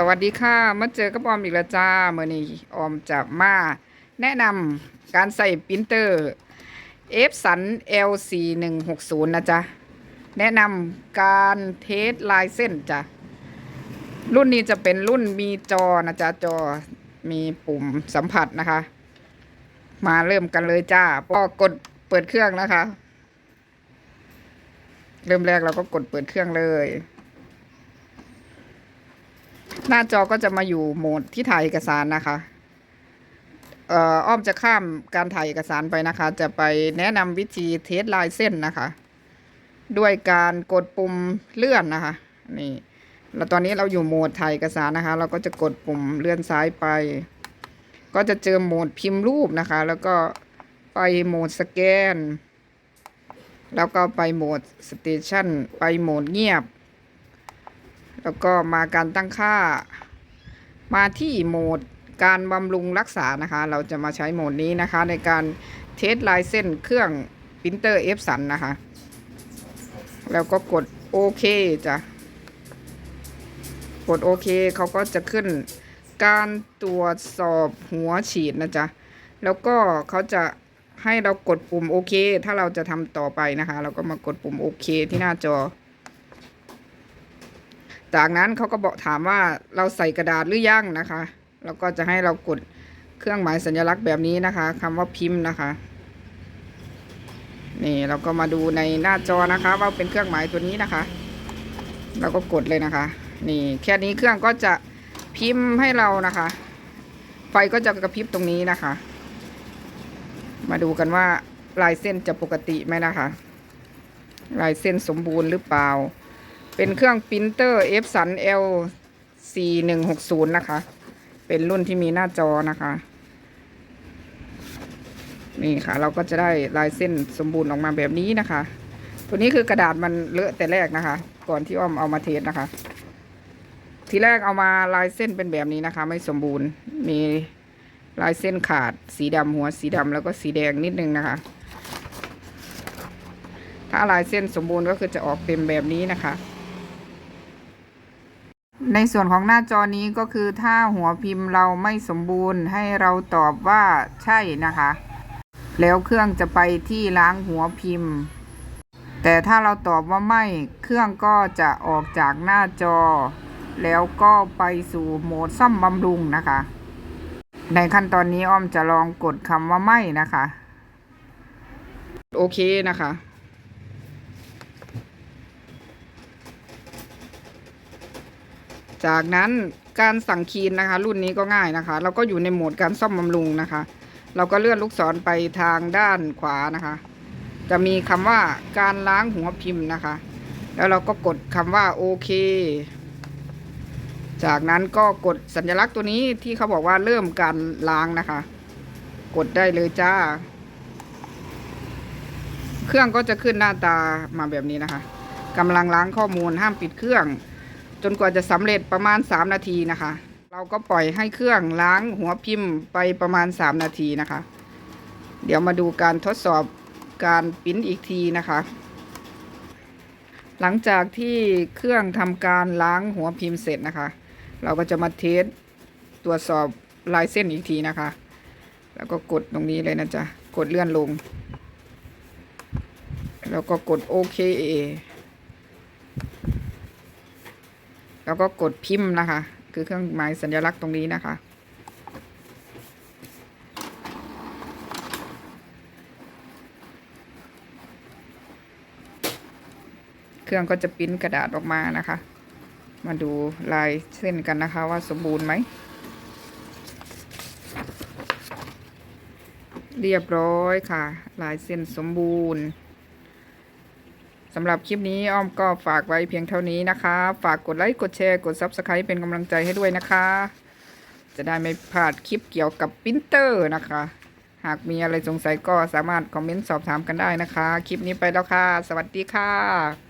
สวัสดีค่ะ มาเจอกับออมอีกแล้วจ้าเมื่อนี้ออมจะมาแนะนำการใส่ปรินเตอร์เอฟสัน LC 1 6 0 นะจ๊ะ แนะนำการเทสลายเส้นจ้ะ รุ่นนี้จะเป็นรุ่นมีจอนะจ๊ะ จอมีปุ่มสัมผัสนะคะ มาเริ่มกันเลยจ้าก็กดเปิดเครื่องนะคะ เริ่มแรกเราก็กดเปิดเครื่องเลย หน้าจอก็จะมาอยู่โหมดที่ถ่ายเอกสารนะคะเอ่ออ้อมจะข้ามการถ่ายเอกสารไปนะคะ จะไปแนะนำวิธีเทสลายเส้นนะคะ ด้วยการกดปุ่มเลื่อนนะคะนี่แล้วตอนนี้เราอยู่โหมดถ่ายเอกสารนะคะ เราก็จะกดปุ่มเลื่อนซ้ายไป ก็จะเจอโหมดพิมพ์รูปนะคะ แล้วก็ไปโหมดสแกน แล้วก็ไปโหมดสเตชันไปโหมดเงียบ แล้วก็มาการตั้งค่า มาที่โหมดการบำรุงรักษานะคะ เราจะมาใช้โหมดนี้นะคะ ในการเทสลายเส้นเครื่องปรินเตอร์เอฟสันนะคะ แล้วก็กดโอเคจ้ะ กดโอเคเขาก็จะขึ้นการตรวจสอบหัวฉีดนะจ๊ะ แล้วก็เขาจะให้เรากดปุ่มโอเค ถ้าเราจะทำต่อไปนะคะ เราก็มากดปุ่มโอเคที่หน้าจอ จากนั้นเขาก็บอกถามว่าเราใส่กระดาษหรือยังนะคะแล้วก็จะให้เรากดเครื่องหมายสัญลักษณ์แบบนี้นะคะคำว่าพิมพ์นะคะ นี่เราก็มาดูในหน้าจอนะคะ ว่าเป็นเครื่องหมายตัวนี้นะคะ เราก็กดเลยนะคะ นี่แค่นี้เครื่องก็จะพิมพ์ให้เรานะคะ ไฟก็จะกระพริบตรงนี้นะคะ มาดูกันว่าลายเส้นจะปกติไหมนะคะ ลายเส้นสมบูรณ์หรือเปล่า เป็นเครื่องปรินเตอร์ F สัน L 4 1 6 0 นะคะ เป็นรุ่นที่มีหน้าจอนะคะ นี่ค่ะ เราก็จะได้ลายเส้นสมบูรณ์ออกมาแบบนี้นะคะ ตัวนี้คือกระดาษมันเลอะแต่แรกนะคะ ก่อนที่อ้อมเอามาเทสนะคะ ทีแรกเอามาลายเส้นเป็นแบบนี้นะคะ ไม่สมบูรณ์ มีลายเส้นขาด สีดำหัวสีดำแล้วก็สีแดงนิดนึงนะคะ ถ้าลายเส้นสมบูรณ์ก็คือจะออกเต็มแบบนี้นะคะ ในส่วนของหน้าจอนี้ก็คือถ้าหัวพิมพ์เราไม่สมบูรณ์ให้เราตอบว่าใช่นะคะ แล้วเครื่องจะไปที่ล้างหัวพิมพ์ แต่ถ้าเราตอบว่าไม่เครื่องก็จะออกจากหน้าจอ แล้วก็ไปสู่โหมดซ่อมบำรุงนะคะ ในขั้นตอนนี้อ้อมจะลองกดคำว่าไม่นะคะ โอเคนะคะ จากนั้นการสั่งคีนนะคะ รุ่นนี้ก็ง่ายนะคะ เราก็อยู่ในโหมดการซ่อมบำรุงนะคะ เราก็เลื่อนลูกศรไปทางด้านขวานะคะ จะมีคำว่าการล้างหัวพิมพ์นะคะ แล้วเราก็กดคำว่าโอเค จากนั้นก็กดสัญลักษณ์ตัวนี้ที่เขาบอกว่าเริ่มการล้างนะคะ กดได้เลยจ้า เครื่องก็จะขึ้นหน้าตามาแบบนี้นะคะกำลังล้างข้อมูลห้ามปิดเครื่อง จนกว่าจะสำเร็จประมาณ 3 นาทีนะคะ เราก็ปล่อยให้เครื่องล้างหัวพิมพ์ไปประมาณ 3 นาทีนะคะ เดี๋ยวมาดูการทดสอบการปิ้นอีกทีนะคะ หลังจากที่เครื่องทำการล้างหัวพิมพ์เสร็จนะคะ เราก็จะมาเทสตรวจสอบลายเส้นอีกทีนะคะ แล้วก็กดตรงนี้เลยนะจ๊ะ กดเลื่อนลง แล้วก็กดโอเค แล้วก็กดพิมพ์นะคะ คือเครื่องหมายสัญลักษณ์ตรงนี้นะคะเครื่องก็จะปิ้นกระดาษออกมานะคะ มาดูลายเส้นกันนะคะว่าสมบูรณ์ไหม เรียบร้อยค่ะ ลายเส้นสมบูรณ์ำหรับคลิปนี้อ้อมก็ฝากไว้เพียงเท่านี้นะคะ ฝากกดไลค์ กดแชร์ กด Subscribe เป็นกำลังใจให้ด้วยนะคะ จะได้ไม่พลาดคลิปเกี่ยวกับปรินเตอร์นะคะ หากมีอะไรสงสัยก็สามารถคอมเมนต์สอบถามกันได้นะคะ คลิปนี้ไปแล้วค่ะ สวัสดีค่ะ